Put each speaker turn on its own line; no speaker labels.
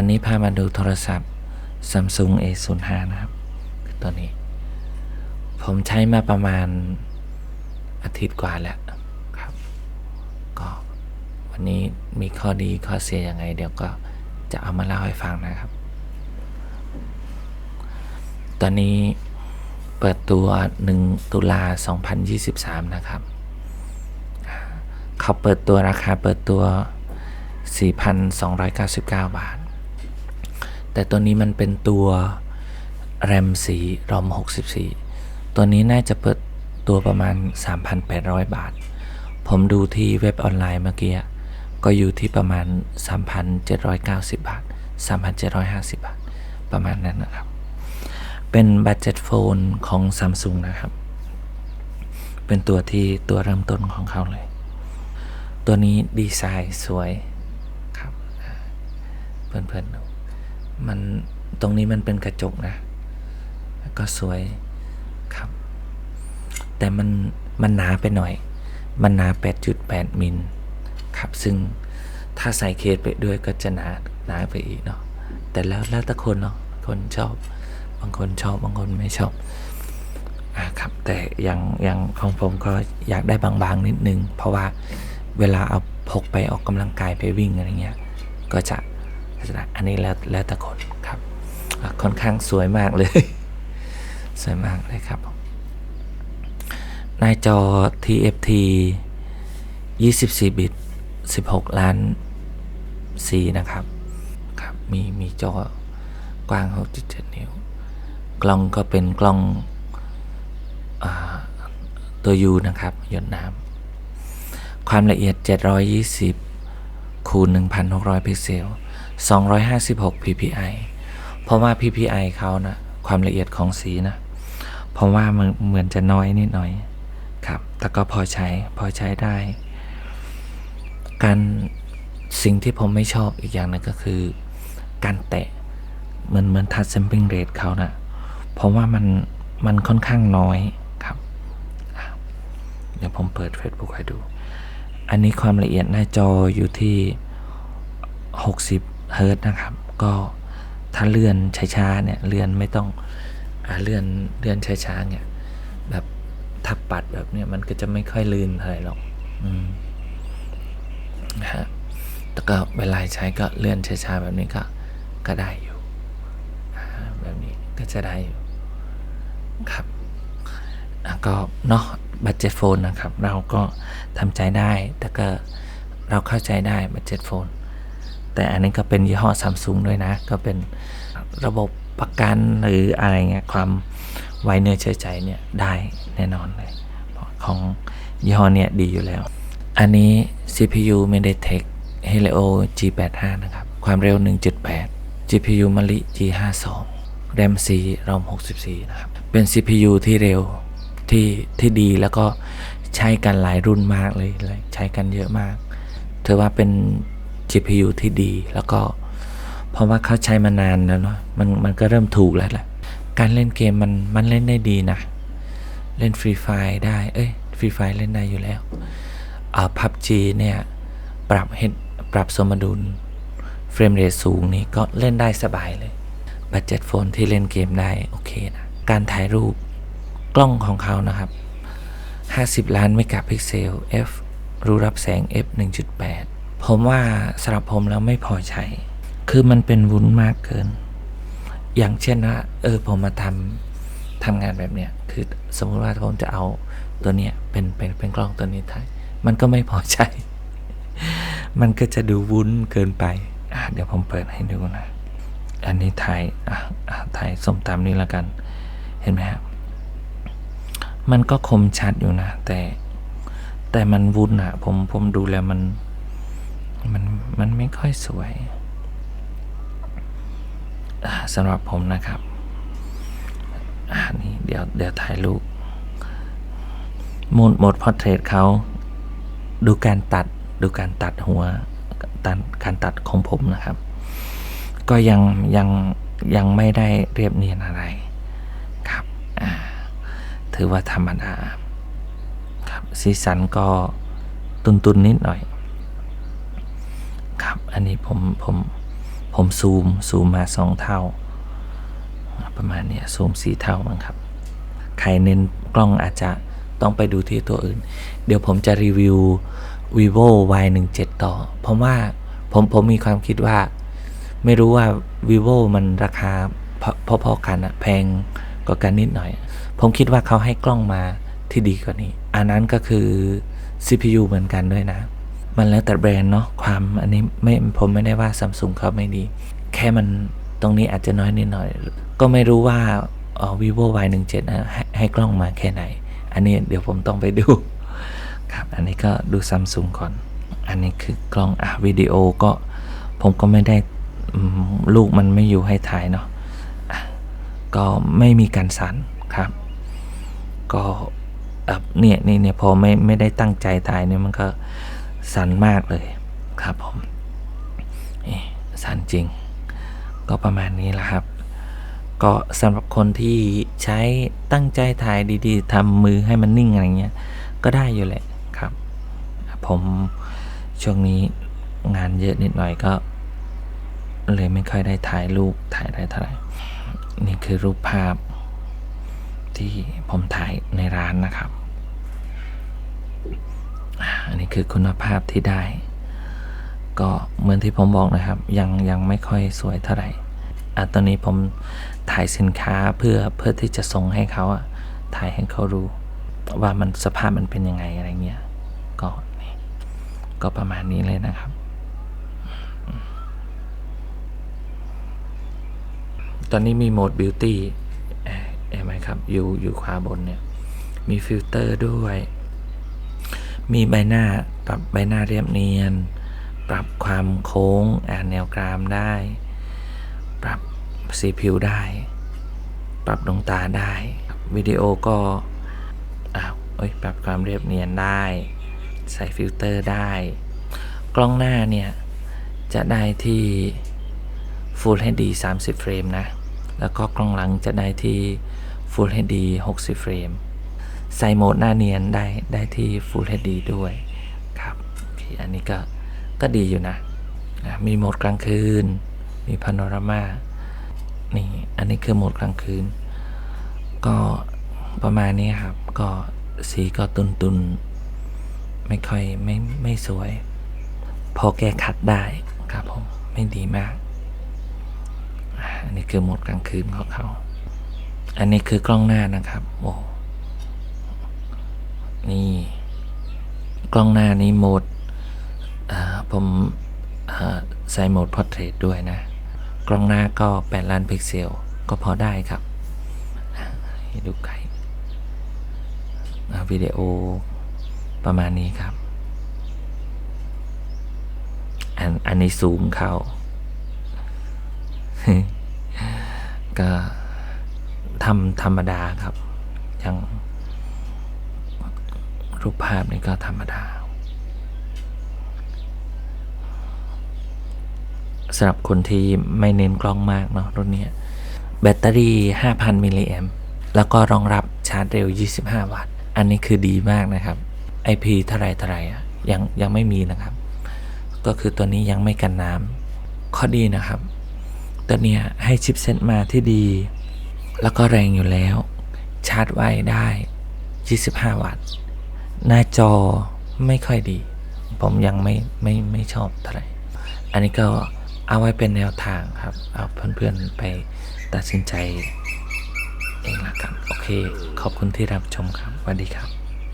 วันนี้พามาดูโทรศัพท์ Samsung A05 นะครับ คือตัวนี้ ผมใช้มาประมาณอาทิตย์กว่าแล้วครับ ก็วันนี้มีข้อดีข้อเสียยังไง เดี๋ยวก็จะเอามาเล่าให้ฟังนะครับ ตอนนี้เปิดตัว 1 ตุลา 2023 นะครับ เขาเปิดตัวราคาเปิดตัว 4,299 บาท แต่ตัวนี้มันเป็นตัวแรมสีรอม64 ตัวนี้น่าจะเปิดตัวประมาณ 3,800 บาท ผมดูที่เว็บออนไลน์เมื่อกี้ ก็อยู่ที่ประมาณ 3,790 บาท 3,750 บาท ประมาณนั้นนะครับ เป็นบัตเจ็ตโฟนของ Samsung นะครับ เป็นตัวที่ตัวเริ่มต้นของเขาเลย ตัวนี้ดีไซน์สวยครับ เพื่อนๆดู มันตรงนี้มันเป็นกระจกนะ ก็สวยครับ แต่มันมันหนาไปหน่อย มันหนา 8.8 มิลครับ ซึ่งถ้าใส่เคสไปด้วยก็จะหนาหนาไปอีกเนาะ แต่แล้วแล้วแต่คนเนาะ คนชอบ บางคนชอบ บางคนไม่ชอบอ่าครับ แต่อย่างอย่างของผมก็อยากได้บางๆนิดนึง เพราะว่าเวลาเอาพกไปออกกำลังกายไปวิ่งอะไรเงี้ย ก็จะ ก็จะได้อันนี้แล้วแล้วแต่คนครับอะค่อนข้างสวยมากเลย สวยมากเลยครับ หน้าจอ TFT 24 บิต 16 ล้านสีนะครับครับ มีมีจอกว้าง 6.7 นิ้ว กล้องก็เป็นกล้องอาตัว U นะครับ หยดน้ำความละเอียด 720 คูณ 1,600 พิกเซล 256 ppi เพราะว่า ppi เขานะความละเอียดของสีนะเพราะว่ามันเหมือนจะน้อยนิดหน่อยครับแต่ก็พอใช้พอใช้ได้ การสิ่งที่ผมไม่ชอบอีกอย่างหนึงก็คือ การแตะเหมือนเหมือนทัชแซมปิ้งเรทเขานะเพราะว่ามันมันค่อนข้างน้อยครับ เดี๋ยวผมเปิด Facebook ให้ดู อันนี้ความละเอียดหน้าจออยู่ที่ 60 เฮิร์ตนะครับ ก็ถ้าเลื่อนช้าๆเนี่ยเลื่อนไม่ต้องอเลื่อนเลื่อนช้าๆเนี่ยแบบถ้าปัดแบบเนี้ยมันก็จะไม่ค่อยลื่นอะไรหรอกอืมนะฮะแต่ก็เวลาใช้ก็เลื่อนช้าๆแบบนี้ก็ก็ได้อยู่แบบนี้ก็จะได้อยู่ครับก็เนาะบัตเจ็ตโฟนนะครับ เราก็ทำใจได้ แต่ก็เราเข้าใจได้บัตเจ็ตโฟน แต่อันนี้ก็เป็นยี่ห้อซัมซุงด้วยนะ ก็เป็นระบบประกันหรืออะไรเงี้ยความไวเนื้อเชื่อใจเนี่ยได้แน่นอนเลยของยี่ห้อเนี่ยดีอยู่แล้ว อันนี้ CPU MediaTek Helio G85 นะครับ ความเร็ว 1.8 GPU Mali G52 RAM 4 ROM 64 นะครับ เป็น CPU ที่เร็วที่ที่ดีแล้วก็ใช้กันหลายรุ่นมากเลยเลยใช้กันเยอะมาก ถือว่าเป็น GPU ที่ดี แล้วก็เพราะว่าเขาใช้มานานแล้วเนาะมันมันก็เริ่มถูกแล้วแหละการเล่นเกมมันมันเล่นได้ดีนะ เล่นฟรีไฟได้ เอ้ยฟรีไฟเล่นได้อยู่แล้วอ่าพับจีเนี่ย ปรับเห็นปรับสมดุลเฟรมเรทสูงนี่ก็เล่นได้สบายเลยบัตเจ็ตโฟนที่เล่นเกมได้ โอเคนะ การถ่ายรูปกล้องของเขานะครับ 50 ล้านเมกะพิกเซล f รูรับแสง f 1.8 ผมว่าสำหรับผมแล้วไม่พอใช้คือมันเป็นวุ้นมากเกิน อย่างเช่นว่าเออผมมาทำทำงานแบบเนี้ยคือสมมุติว่าผมจะเอาตัวเนี้ยเป็นเป็นเป็นกล้องตัวนี้ถ่ายมันก็ไม่พอใช้มันก็จะดูวุ้นเกินไปอะเดี๋ยวผมเปิดให้ดูนะ อันนี้ถ่ายอะอะถ่ายส้มตำนี้แล้วกัน เห็นไหมครับมันก็คมชัดอยู่นะ แต่แต่มันวุ้นอะผมผมดูแล้วมัน มันมันไม่ค่อยสวยสำหรับผมนะครับอ่านี่เดี๋ยวเดี๋ยวถ่ายรูปโหมดโหมดพอร์เทรตเขาดูการตัดดูการตัดหัวตัดการตัดของผมนะครับ ก็ยังยังยังไม่ได้เรียบเนียนอะไรครับถือว่าธรรมดาครับสีสันก็ตุนๆนนิดหน่อย อันนี้ผมผมผมซูมซูมมาสองเท่า ประมาณเนี้ยซูมสี่เท่ามั้งครับ ใครเน้นกล้องอาจจะต้องไปดูที่ตัวอื่น เดี๋ยวผมจะรีวิว vivo y 1 7ต่อ เพราะว่าผมผมมีความคิดว่า ไม่รู้ว่า vivo มันราคาพอพอๆกันอะแพงกว่ากันนิดหน่อย ผมคิดว่าเขาให้กล้องมาที่ดีกว่านี้ อันนั้นก็คือ CPU เหมือนกันด้วยนะ มันแล้วแต่แบรนด์เนาะความอันนี้ไม่ผมไม่ได้ว่าซัมซุงเขาไม่ดี แค่มันตรงนี้อาจจะน้อยนิดหน่อย ก็ไม่รู้ว่าเอ่อ vivo y 1 7นะให้ให้กล้องมาแค่ไหน อันนี้เดี๋ยวผมต้องไปดูครับ อันนี้ก็ดูซัมซุงก่อน อันนี้คือกล้องอะวิดีโอก็ผมก็ไม่ได้ลูกมันไม่อยู่ให้ถ่ายเนาะะก็ไม่มีการสั่นครับ ก็เนี่ยนี่เนี่ยพอไม่ไม่ได้ตั้งใจถ่ายเนี่ยมันก็ สันมากเลยครับผมสันจริง ก็ประมาณนี้แหละครับ ก็สำหรับคนที่ใช้ตั้งใจถ่ายดีๆทำมือให้มันนิ่งอะไรเงี้ย ก็ได้อยู่แหละครับ ผมช่วงนี้งานเยอะนิดหน่อยก็เลยไม่ค่อยได้ถ่ายรูปถ่ายได้เท่าไหร่นี่คือรูปภาพที่ผมถ่ายในร้านนะครับ อันนี้คือคุณภาพที่ได้ ก็เหมือนที่ผมบอกนะครับ ยังยังไม่ค่อยสวยเท่าไหร่อะตอนนี้ผมถ่ายสินค้าเพื่อเพื่อที่จะส่งให้เขาอะถ่ายให้เขารู้ว่ามันสภาพมันเป็นยังไงอะไรเงี้ยก็นี่ก็ประมาณนี้เลยนะครับ ตอนนี้มีโหมดบิวตี้เห็นไหมครับ อยู่อยู่ขวาบนเนี่ย มีฟิลเตอร์ด้วย มีใบหน้าปรับใบหน้าเรียบเนียน ปรับความโค้งอ่านแนวกรามได้ ปรับสีผิวได้ ปรับดวงตาได้ วิดีโอก็อ้าวเอ้ยปรับความเรียบเนียนได้ ใส่ฟิลเตอร์ได้ กล้องหน้าเนี่ยจะได้ที่ Full HD 30 เฟรมนะ แล้วก็กล้องหลังจะได้ที่ Full HD 60 เฟรม ใส่โหมดหน้าเนียนได้ได้ที่ Full HD ด้วยครับอันนี้ก็ก็ดีอยู่นะ มีโหมดกลางคืน มีพาโนรามานี่ อันนี้คือโหมดกลางคืน ก็ประมาณนี้ครับ ก็สีก็ตุนตุนไม่ค่อยไม่ไม่สวย พอแก้ขัดได้ครับผม ไม่ดีมาก อันนี้คือโหมดกลางคืนของเขา อันนี้คือกล้องหน้านะครับ โอ้ นี่ กล้องหน้านี้โหมดผมใส่โหมด Portrait ด้วยนะ กล้องหน้าก็ 8 ล้านพิกเซล ก็พอได้ครับ ดูไกลวิดีโอประมาณนี้ครับ อันอันนี้ซูมเข้า ก็ทำธรรมดาครับ ยัง รูปภาพนี่ก็ธรรมดาสำหรับคนที่ไม่เน้นกล้องมากเนาะรุ่นนี้แบตเตอรี่ 5,000 มิลลิแอมแล้วก็รองรับชาร์จเร็ว 25 วัตต์ อันนี้คือดีมากนะครับ IP เท่าไรเท่าไรอะยังยังไม่มีนะครับ ก็คือตัวนี้ยังไม่กันน้ำข้อดีนะครับ ตัวเนี้ยให้ชิปเซ็ตมาที่ดี แล้วก็แรงอยู่แล้ว ชาร์จไว้ได้ 25 วัตต์ หน้าจอไม่ค่อยดี ผมยังไม่ไม่ไม่ชอบเท่าไหร่ อันนี้ก็เอาไว้เป็นแนวทางครับ เอาเพื่อนๆไปตัดสินใจเองละกัน โอเค ขอบคุณที่รับชมครับสวัสดีครับ